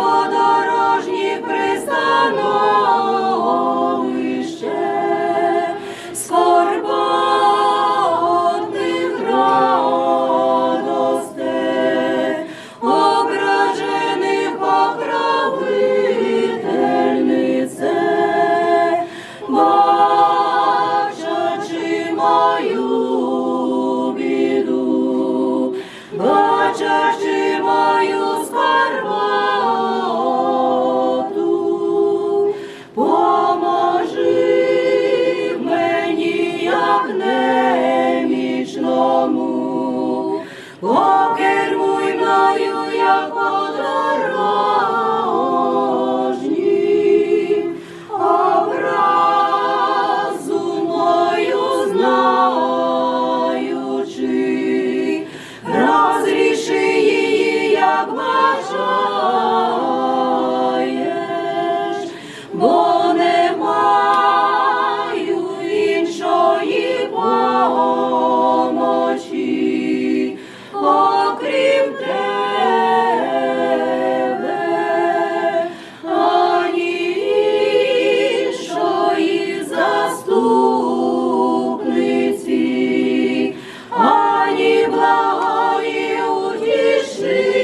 подорожніх пристановище, скорботних радостей, ображених покровительнице, бачачи. покермуй мною, як подорожнім, образу мою знаючи, розріши її, як бажаєш. благої утіши.